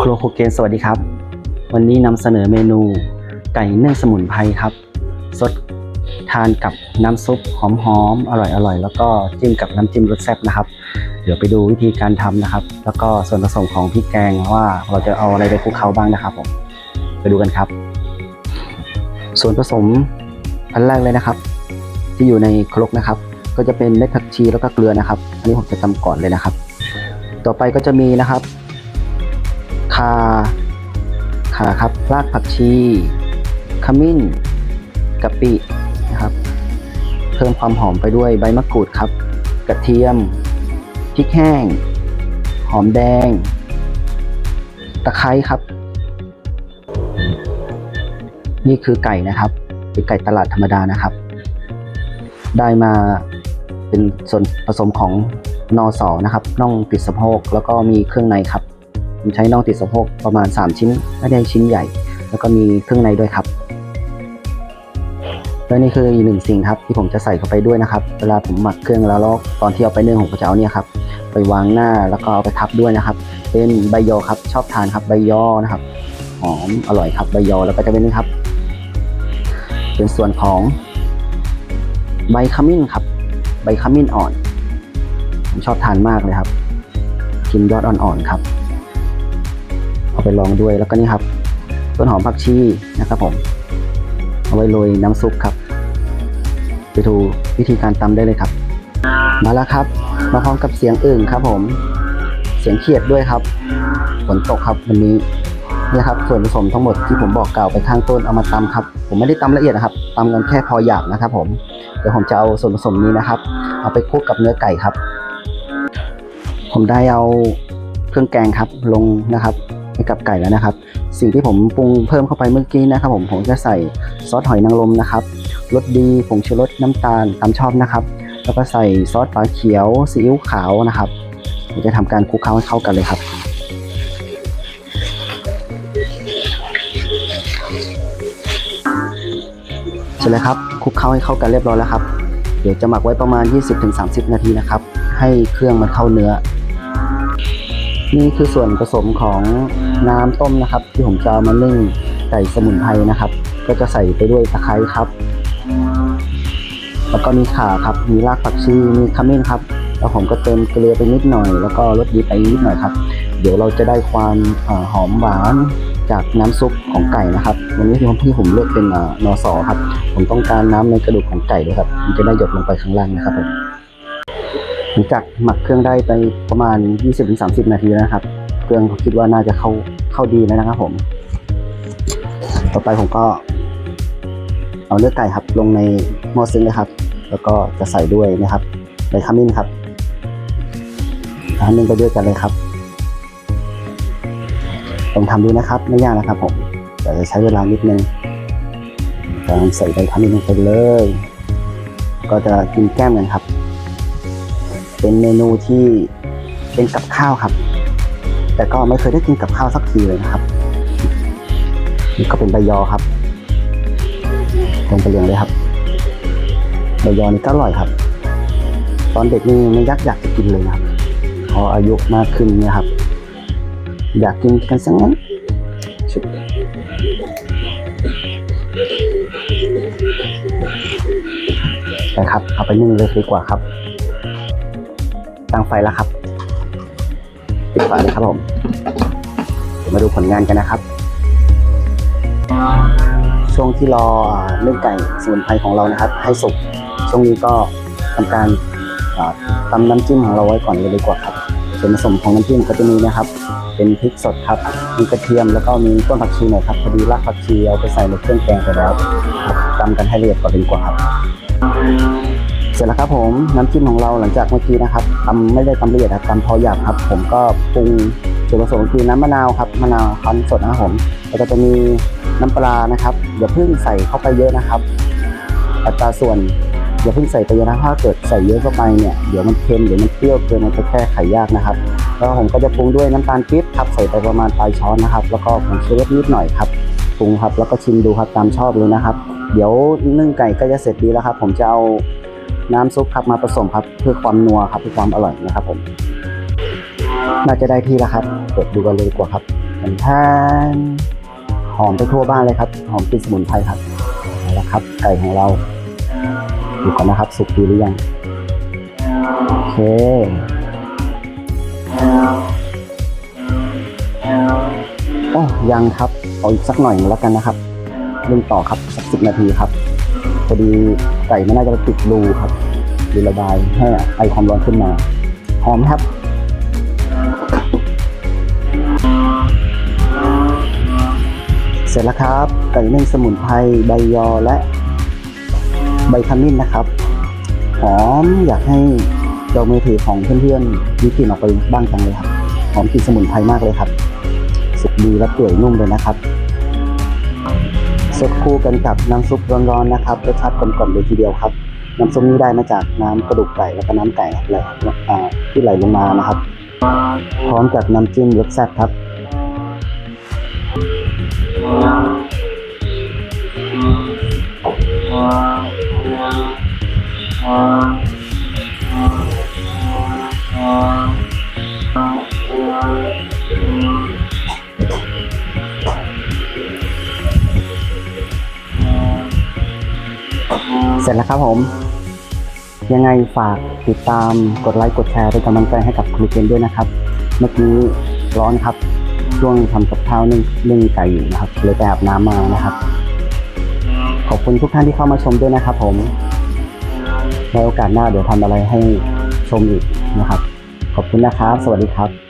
ครัวโคเกนสวัสดีครับ วันนี้นำเสนอเมนูไก่นึ่งสมุนไพรครับ สดทานกับน้ำซุปหอมๆอร่อยๆแล้วก็จิ้มกับน้ำจิ้มรสแซ่บนะครับ เดี๋ยวไปดูวิธีการทำนะครับ แล้วก็ส่วนผสมของพริกแกงว่าเราจะเอาอะไรไปคลุกเคล้าบ้างนะครับผมไปดูกันครับ ส่วนผสมอันแรกเลยนะครับ ที่อยู่ในครกนะครับ ก็จะเป็นเม็ดผักชีแล้วก็เกลือนะครับอันนี้ผมจะทำก่อนเลยนะครับ ต่อไปก็จะมีนะครับ คาขาครับรากผักชี ขมิ้นกะปินะครับ เพิ่มความหอมไปด้วยใบมะกรูดครับ กระเทียมพริกแห้ง หอมแดง ตะไคร้ครับ นี่คือไก่นะครับเป็นไก่ตลาดธรรมดานะครับ ได้มาเป็นส่วนผสมของนอสอนะครับน่องติดสะโพกแล้วก็มีเครื่องในครับ ผมใช้น่องติดสะโพกประมาณ 3 ชิ้นไม่ได้ชิ้นใหญ่ แล้วก็มีเครื่องในด้วยครับและนี่คืออีกหนึ่งสิ่งครับที่ผมจะใส่เข้าไปด้วยนะครับ เวลาผมหมักเครื่องแล้วล้วตอนที่เอาไปเนึ่งผมก็จะเอาเนี่ยครับไปวางหน้าแล้วก็เอาไปทับด้วยนะครับ เป็นใบยอครับชอบทานครับใบยอนะครับหอมอร่อยครับใบยอแล้วก็จะเป็นนี่ครับ เป็นส่วนของใบขมิ้นครับ ใบขมิ้นอ่อนผมชอบทานมากเลยครับกินยอดอ่อนๆครับ ไปลองด้วยแล้วก็นี่ครับ ต้นหอมผักชีนะครับผม เอาไว้โรยน้ำซุปครับ ไปดูวิธีการตำได้เลยครับ มาแล้วครับ มาพร้อมกับเสียงอึ่งครับ ผม เสียงเขียดด้วยครับฝนตกครับวันนี้นี่ครับส่วนผสมทั้งหมดที่ผมบอกกล่าวไปข้างต้นเอามาตำครับ ผมไม่ได้ตำละเอียดนะครับตำกันแค่พอหยาบนะครับ ผมเดี๋ยวผมจะเอาส่วนผสมนี้นะครับ เอาไปคลุกกับเนื้อไก่ครับ ผมได้เอาเครื่องแกงครับลงนะครับ ให้กับไก่แล้วนะครับ สิ่งที่ผมปรุงเพิ่มเข้าไปเมื่อกี้นะครับ ผมผมจะใส่ซอสหอยนางรมนะครับรสดีผงชูรสน้ำตาลตามชอบนะครับ แล้วก็ใส่ซอสปลาเขียวซีอิ๊วขาวนะครับผมจะทำการคลุกเคล้าให้เข้ากันเลยครับเสร็จแล้วครับคลุกเคล้าให้เข้ากันเรียบร้อยแล้วครับ เดี๋ยวจะหมักไว้ประมาณ 20-30 นาทีนะครับ ให้เครื่องมันเข้าเนื้อ นี่คือส่วนผสมของ น้ำต้มนะครับ ที่ผมจะเอามานึ่งไก่สมุนไพรนะครับ ก็จะใส่ไปด้วยตะไคร้ครับ แล้วก็มีข่าครับมีรากผักชีมีขมิ้นครับ แล้วผมก็เติมเกลือไปนิดหน่อย แล้วก็รสดีไปนิดหน่อยครับ เดี๋ยวเราจะได้ความอหอมหวานจากน้ำซุปของไก่นะครับ วันนี้ที่ผมที่ผมเลือกเป็นอนอสอครับ ผมต้องการน้ำในกระดูกของไก่ด้วยครับ มันจะได้หยดลงไปข้างล่างนะครับผมหลังจากหมักเครื่องได้ไปประมาณ 20-30 นาทีนะครับ เครื่องคิดว่าน่าจะเข้าเข้าดีแล้วนะครับผม ต่อไปผมก็ เอาเลือดไก่ครับลงในหม้อซึ้งเลยครับ แล้วก็จะใส่ด้วยนะครับใบขมิ้นครับอันนึงไปด้วยกันเลยครับลองทำดูนะครับไม่ยากนะครับผมแต่จะใช้เวลานิดนึงการใส่ใบขมิ้นลงไปเลย ก็จะกินแก้มกันครับ เป็นเมนูที่เป็นกับข้าวครับ แต่ก็ไม่เคยได้กินกับข้าวสักทีเลยนะครับ นี่ก็เป็นใบยอครับลงไปเรียงเลยครับใบยอนี่ก็อร่อยครับ ตอนเด็กนี่ไม่ยักอยากจะกินเลยนะครับพออายุมากขึ้นเนี่ยครับ อยากกินกันสักงั้นไปครับ เอาไปนึ่งเลยดีกว่าครับ ตั้งไฟแล้วครับ ปิดไฟเลยครับผมเดี๋ยวมาดูผลงานกันนะครับ ช่วงที่รอเรื่องไก่สมุนไพรของเรานะครับ ให้สุกช่วงนี้ก็ทำการตำน้ำจิ้มของเราไว้ก่อนเลยดีกว่าครับส่วนผสมของน้ำจิ้มก็จะมีนะครับ เป็นพริกสดครับ มีกระเทียมแล้วก็มีต้นผักชีหน่อยครับพอดีรากผักชีเอาไปใส่ในเครื่องแกงไปแล้วตำกันให้ละเอียดก่อนดีกว่าครับ เสร็จแล้วครับผมน้ำจิ้มของเราหลังจากเมื่อกี้นะครับตำไม่ได้ตำละเอียดครับตำพอหยาบครับ ผมก็ปรุงส่วนผสมคือน้ำมะนาวครับมะนาวคั้นสดนะครับผมแล้วก็จะมีน้ำปลานะครับอย่าเพิ่งใส่เข้าไปเยอะนะครับ อัตราส่วนอย่าเพิ่งใส่ไปเยอะนะถ้าเกิดใส่เยอะเข้าไปเนี่ยเดี๋ยวมันเค็มเดี๋ยวมันเปรี้ยวเกินมันจะแก้ไขยากนะครับ แล้วผมก็จะปรุงด้วยน้ำตาลปี๊บครับใส่ไปประมาณปลายช้อนนะครับ แล้วก็ผงชูรสนิดหน่อยครับปรุงครับแล้วก็ชิมดูครับตามชอบเลยนะครับ เดี๋ยวนึ่งไก่ก็จะเสร็จดีแล้วครับ ผมจะเอา น้ำซุปครับมาผสมครับเพื่อความนัวครับเพื่อความอร่อยนะครับผมน่าจะได้ที่แล้วครับเปิดดูกันเลยดีกว่าครับมันแทนหอมไปทั่วบ้านเลยครับ หอมกลิ่นสมุนไพรครับเอาละครับ ไก่ของเราดูก่อนนะครับ สุกดีหรือยัง โอเคโอ้ยังครับเอาอีกสักหน่อยแล้วกันนะครับเล่นต่อครับสักสิบนาทีครับ พอดีไก่มันน่าจะติดรูครับรูระบายให้ไอความร้อนขึ้นมา หอมครับเสร็จแล้วครับ ไก่นึ่งสมุนไพรใบยอและใบขมิ้นนะครับ หอมอยากให้เรามือถือของเพื่อนๆมีกลิ่นออกไปบ้างจังเลยครับ หอมกลิ่นสมุนไพรมากเลยครับ สุกดีและเปื่อยนุ่มเลยนะครับ สดคู่กันกับน้ำซุปร้อนๆนะครับรสชาติกลมๆเลยทีเดียวครับ น้ำซุปนี้ได้มาจากน้ำกระดูกไก่แล้วก็น้ำไก่ไหลอ่าที่ไหลลงมานะครับ พร้อมกับน้ำจิ้มรสแซ่บครับอ่า ครับผม ยังไงฝากติดตามกดไลค์กดแชร์เป็นกำลังใจให้กับครูเกนด้วยนะครับ เมื่อกี้ร้อนครับ ช่วงทำกับข้าวนึ่งนึ่งไก่อยู่นะครับเลยไปอาบน้ำมานะครับ ขอบคุณทุกท่านที่เข้ามาชมด้วยนะครับผมในโอกาสหน้าเดี๋ยวทำอะไรให้ชมอีกนะครับ ขอบคุณนะครับ สวัสดีครับ